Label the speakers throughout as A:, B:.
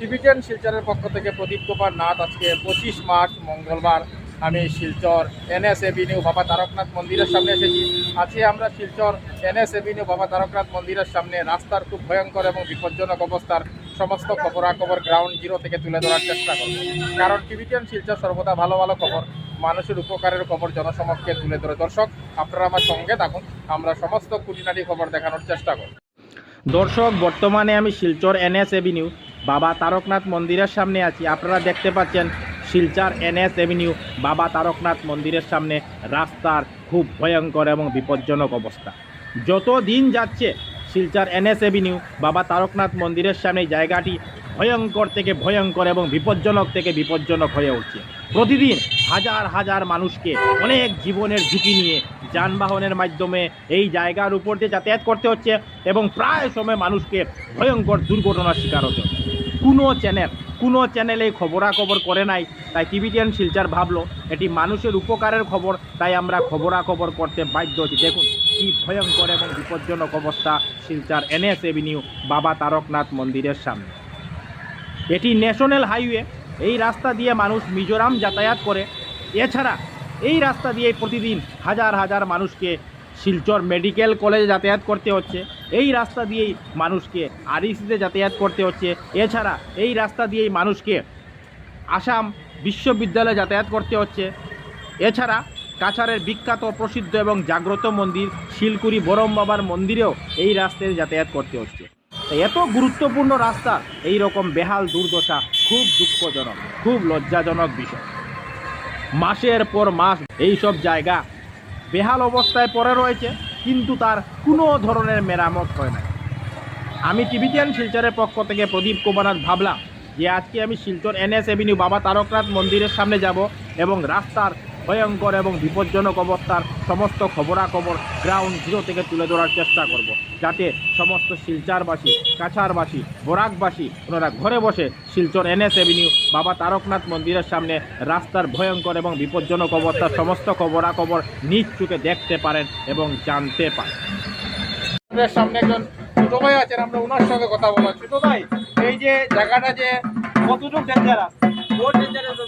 A: Tibetan শিলচরের পক্ষ থেকে প্রদীপ কুমার নাথ আজকে পঁচিশ মার্চ, মঙ্গলবার। আমি শিলচর এনএস এভিনিউ বাবা তারকনাথ মন্দিরের সামনে এসেছি। আজকে আমরা শিলচর এনএস এভিনিউ বাবা তারকনাথ মন্দিরের সামনে রাস্তার খুব ভয়ঙ্কর এবং বিপজ্জনক অবস্থার সমস্ত খবরাখবর গ্রাউন্ড জিরো থেকে তুলে ধরার চেষ্টা করব। কারণ টিবিটিয়ান শিলচর সর্বদা ভালো ভালো খবর। মানুষের উপকারের খবর জনসমক্ষে তুলে ধরে। দর্শক, আপনারা আমার সঙ্গে থাকুন। আমরা সমস্ত খুঁটিনাটি খবর দেখানোর চেষ্টা করব। দর্শক, বর্তমানে আমি শিলচর এনএস এভিনিউ বাবা তারকনাথ মন্দিরের সামনে আছি। আপনারা দেখতে পাচ্ছেন শিলচর এনএস এভিনিউ। বাবা তারকনাথ মন্দিরের সামনে রাস্তার খুব ভয়ঙ্কর এবং বিপজ্জনক অবস্থা। যত দিন যাচ্ছে শিলচর এনএস এভিনিউ, বাবা তারকনাথ মন্দিরের সামনে জায়গাটি ভয়ঙ্কর থেকে ভয়ঙ্কর এবং বিপজ্জনক থেকে বিপজ্জনক হয়ে উঠছে। প্রতিদিন হাজার হাজার মানুষকে অনেক জীবনের ঝুঁকি নিয়ে যানবাহনের মাধ্যমে এই জায়গার উপর দিয়ে যাতায়াত করতে হচ্ছে এবং প্রায় সময় মানুষকে ভয়ঙ্কর দুর্ঘটনার শিকার হতে হচ্ছে। কোনো চ্যানেল কোনো চ্যানেল খবরাখবর করে নাই। তাই টিভিটিয়ান শিলচার ভাবলো, এটি মানুষের উপকারের খবর, তাই আমরা খবরাখবর করতে বাধ্য হচ্ছি। দেখুন, কি ভয়ঙ্কর এবং বিপজ্জনক অবস্থা শিলচার এনএস এভিনিউ বাবা তারকনাথ মন্দিরের সামনে। এটি ন্যাশনাল হাইওয়ে, এই রাস্তা দিয়ে মানুষ মিজোরাম যাতায়াত করে। এছাড়া, এই রাস্তা দিয়ে প্রতিদিন হাজার হাজার মানুষকে শিলচর মেডিকেল কলেজে যাতায়াত করতে হচ্ছে। এই রাস্তা দিয়েই মানুষকে আরইসিতে যাতায়াত করতে হচ্ছে। এছাড়া এই রাস্তা দিয়েই মানুষকে আসাম বিশ্ববিদ্যালয়ে যাতায়াত করতে হচ্ছে। এছাড়া কাছাড়ের বিখ্যাত, প্রসিদ্ধ এবং জাগ্রত মন্দির শিলকুড়ি বরম বাবার মন্দিরেও এই রাস্তায় যাতায়াত করতে হচ্ছে। এত গুরুত্বপূর্ণ রাস্তা, এই রকম বেহাল দুর্দশা খুব দুঃখজনক, খুব লজ্জাজনক বিষয়। মাসের পর মাস এই সব জায়গা বেহাল অবস্থায় পড়ে রয়েছে। কিন্তু তার কোনো ধরনের মেরামত হয় না আমি টিভিটিয়ান শিলচরের পক্ষ থেকে প্রদীপ কুমারনাথ ভাবলাম যে আজকে আমি শিলচর এনএস এভিনিউ বাবা তারকনাথ মন্দিরের সামনে যাব এবং রাস্তার ভয়ঙ্কর এবং বিপজ্জনক অবস্থার সমস্ত খবরাখবর গ্রাউন্ড জিরো থেকে তুলে ধরার চেষ্টা করব। যাতে সমস্ত শিলচারবাসী কাছারবাসী বরাকবাসী ওনারা ঘরে বসে শিলচর এনএস এভিনিউ বাবা তারকনাথ মন্দিরের সামনে রাস্তার ভয়ঙ্কর এবং বিপজ্জনক অবস্থার সমস্ত খবরাখবর নিজ চোখে দেখতে পারেন এবং জানতে পারেন। আমাদের সামনে একজন ছোট ভাই আছেন আমরা ওনার সঙ্গে কথা বলব। ছোট ভাই এই যে জায়গাটা যে কতটুকু ডেঞ্জারাস
B: ডেঞ্জারাস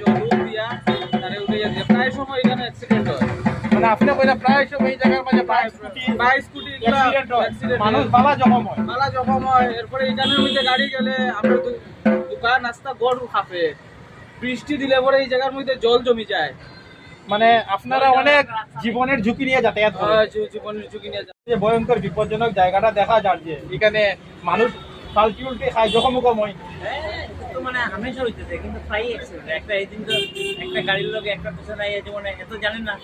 B: জল দিয়া তারে উঠে যাচ্ছে প্রায় সময় এখানে অ্যাক্সিডেন্ট হয়।
A: মানে আপনি কইলা প্রায় সময় এই জায়গার মাঝে bike scooty
B: bike scooty
A: accident হয়। মানুষ বালা জখম হয়।
B: মালা জখম হয়। এরপরে এখানের মধ্যে গাড়ি গেলে আমরা তো দোকান নাস্তা গরু খাপে বৃষ্টি দিলে পরে এই জায়গার মধ্যে জল জমি যায়।
A: মানে আপনারা অনেক জীবনের ঝুঁকি নিয়ে যাতায়াত
B: জী- জীবনের ঝুঁকি নিয়ে
A: যে ভয়ঙ্কর বিপজ্জনক জায়গাটা দেখা যায় যে এখানে মানুষ পাল্টি উল্টে খায় জখম কম হয়।
C: হ্যাঁ, মানে হামেশা হইতেছে কিন্তু প্রায় অ্যাক্সিডেন্ট একটা এই দিন তো একটা গাড়ির লোক একটা পিছনে আইয়া যেমন এত জানেন না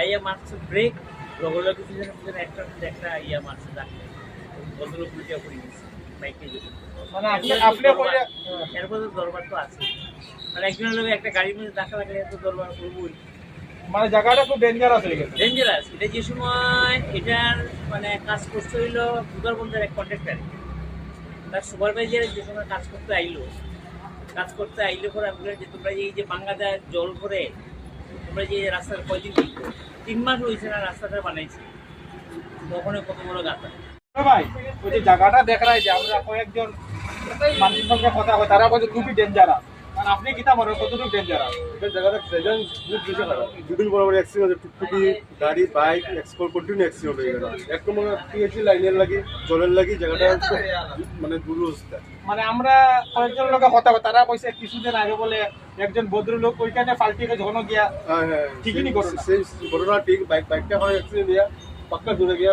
C: আইয়া মারছে ব্রেক লগর লোক পিছনে পিছনে একটা একটা ইয়া মারছে ডাকলে ভদ্রলোক উল্টিয়া পড়ে গেছে বাইকে
A: মানে
C: এরপর তো দরবার তো আছে। মানে একজনের লোক একটা গাড়ির মধ্যে ধাক্কা লাগলে তো দরবার করবোই।
A: মানে জায়গাটা খুব ডেঞ্জারাস হয়ে গেছে।
C: ডেঞ্জারাস এটা যে সময় এটার মানে কাজ করতে হইল সুগারবন্দের এক কন্ট্রাক্টার তার সুপারভাইজার যে সময় কাজ করতে আইলো কাজ করতে আইলে পরে আমি যে তোমরা এই যে বাঙ্গাদা জল ভরে, তোমরা যে রাস্তার কয়দিন তিন মাস হয়েছে না রাস্তাটা বানাইছি তখন কত বড় গাথা।
A: ভাই, ওই যে জায়গাটা দেখায় যে আমরা কয়েকজন মানুষের সঙ্গে কথা হয়, তারা বলছে খুবই ডেঞ্জারাস আপনি কিতা মনে কতটুকু ডেঞ্জারাস
D: এখানে জায়গাটা প্রেজেন্ট খুব বেশি খারাপ দুদিন বড় বড় অ্যাক্সিডেন্ট টুকটুকি গাড়ি বাইক এক্সপোর্ট কন্টিনিউ অ্যাক্সিডেন্ট হয়ে গেল। একদম মানে পিএইচি লাইনের লাগি জলের লাগি জায়গাটা মানে দুরবস্থা।
A: মানে আমরা কয়েকজন লোকের কথা তারা কইছে কিছুদিন আগে বলে একজন ভদ্রলোক ওইখানে পাল্টিকে যখন গিয়া
D: হ্যাঁ হ্যাঁ
A: ঠিকই।
D: সেই ঘটনা ঠিক বাইক বাইকটা হয় অ্যাক্সিডেন্ট দিয়া পাক্কা দূরে গিয়া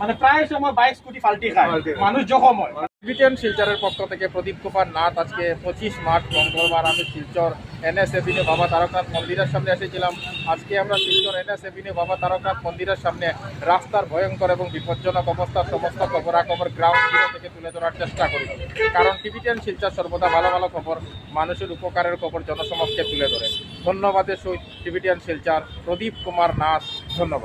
A: মানে প্রায় সময় বাইক স্কুটি পাল্টি
D: পাল্টি খায়।
A: মানুষ জখম হয়। ব্রিটেন শিলচরের পক্ষ থেকে প্রদীপ কুমার নাথ আজকে পঁচিশ মার্চ, মঙ্গলবার আমি শিলচর এনএস এভিনিউ বাবা তারকনাথ মন্দিরের সামনে এসেছিলাম। আজকে আমরা শিলচর এনএস এভিনিউ বাবা তারকনাথ মন্দিরের সামনে রাস্তার ভয়ঙ্কর এবং বিপজ্জনক অবস্থার সমস্ত খবরাখবর গ্রাউন্ড জিরো থেকে তুলে ধরার চেষ্টা করি। কারণ টিভিটিয়ান শিলচর সর্বদা ভালো ভালো খবর, মানুষের উপকারের খবর জনসমক্ষে তুলে ধরে। ধন্যবাদের সহিত টিভিটিয়ান শিলচর প্রদীপ কুমার নাথ, ধন্যবাদ।